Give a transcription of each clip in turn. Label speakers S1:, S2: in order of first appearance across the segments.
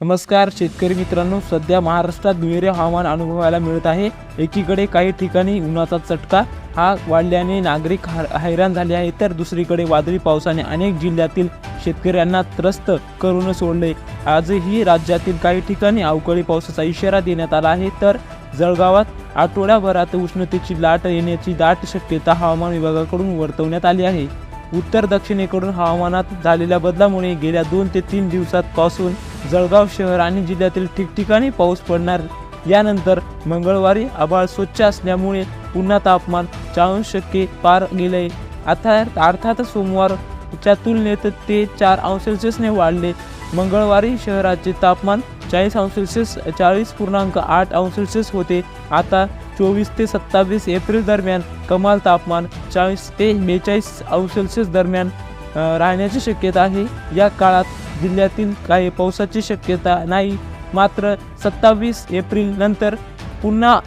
S1: नमस्कार शेतकरी मित्रांनो सध्या महाराष्ट्रात दुहेरी हवामान अनुभवायला मिळत आहे. एकीकडे काही ठिकाणी उन्हाचा चटका हा वाढल्याने नागरिक हा हैराण झाले आहे तर दुसरीकडे वादळी पावसाने अनेक जिल्ह्यातील शेतकऱ्यांना त्रस्त करून सोडले. आजही राज्यातील काही ठिकाणी अवकाळी पावसाचा इशारा देण्यात आला आहे. तर जळगावात आठवड्याभरात उष्णतेची लाट येण्याची दाट शक्यता हवामान विभागाकडून वर्तवण्यात आली आहे. उत्तर दक्षिणेकडून हवामानात झालेल्या बदलामुळे गेल्या दोन ते तीन दिवसात पासून जळगाव शहर आणि जिल्ह्यातील ठिकठिकाणी पाऊस पडणार. यानंतर मंगळवारी आभाळ स्वच्छ असल्यामुळे पुन्हा तापमान चाळीस टक्के पार गेले आता अर्थात सोमवारच्या तुलनेत ते चार अंश सेल्सिअसने वाढले. मंगळवारी शहराचे तापमान चाळीस अंश सेल्सिअस चाळीस पूर्णांक आठ अंश सेल्सिअस होते. आता चोवीस ते सत्तावीस एप्रिल दरम्यान कमाल तापमान चाळीस ते बेचाळीस अंश सेल्सिअस दरम्यान राहण्याची शक्यता आहे. या काळात जिल्ह्यातील काही पावसाची शक्यता नाही. मात्र सत्तावीस एप्रिल नंतर पुन्हा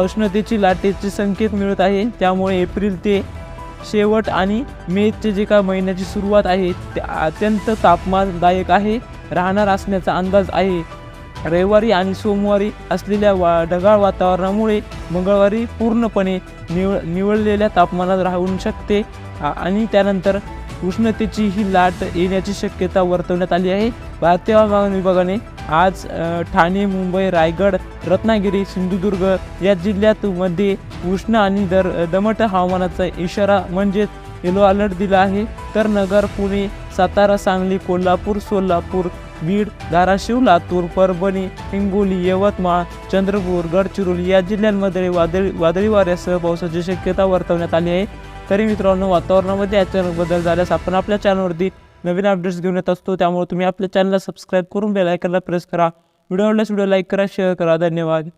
S1: उष्णतेची लाटेचे संकेत मिळत आहे. त्यामुळे एप्रिल ते शेवट आणि मेचे जे काय महिन्याची सुरुवात आहे ते अत्यंत तापमानदायक आहे. राहणार असण्याचा अंदाज आहे. रविवारी आणि सोमवारी असलेल्या वा ढगाळ वातावरणामुळे मंगळवारी पूर्णपणे निव निवळलेल्या तापमानात राहू शकते. आणि त्यानंतर उष्णतेची ही लाट येण्याची शक्यता वर्तवण्यात आली आहे. भारतीय हवामान विभागाने आज ठाणे मुंबई रायगड रत्नागिरी सिंधुदुर्ग या जिल्ह्यात मध्ये उष्ण आणि दर दमट हवामानाचा इशारा म्हणजेच येलो अलर्ट दिला आहे. तर नगर पुणे सातारा सांगली कोल्हापूर सोलापूर बीड धाराशिव लातूर परभणी हिंगोली यवतमाळ चंद्रपूर गडचिरोली या जिल्ह्यांमध्ये वादळी वादळी वाऱ्यासह पावसाची शक्यता वर्तवण्यात आली आहे. तरी मित्रांनो वातावरणामध्ये अचानक बदल झाल्यास आपण आपल्या चॅनलवरती नवीन अपडेट्स घेऊन येत असतो. त्यामुळे तुम्ही आपल्या चॅनलला सबस्क्राईब करून बेल आयकनला प्रेस करा. व्हिडिओ आवडल्यास व्हिडिओ लाईक करा शेअर करा. धन्यवाद.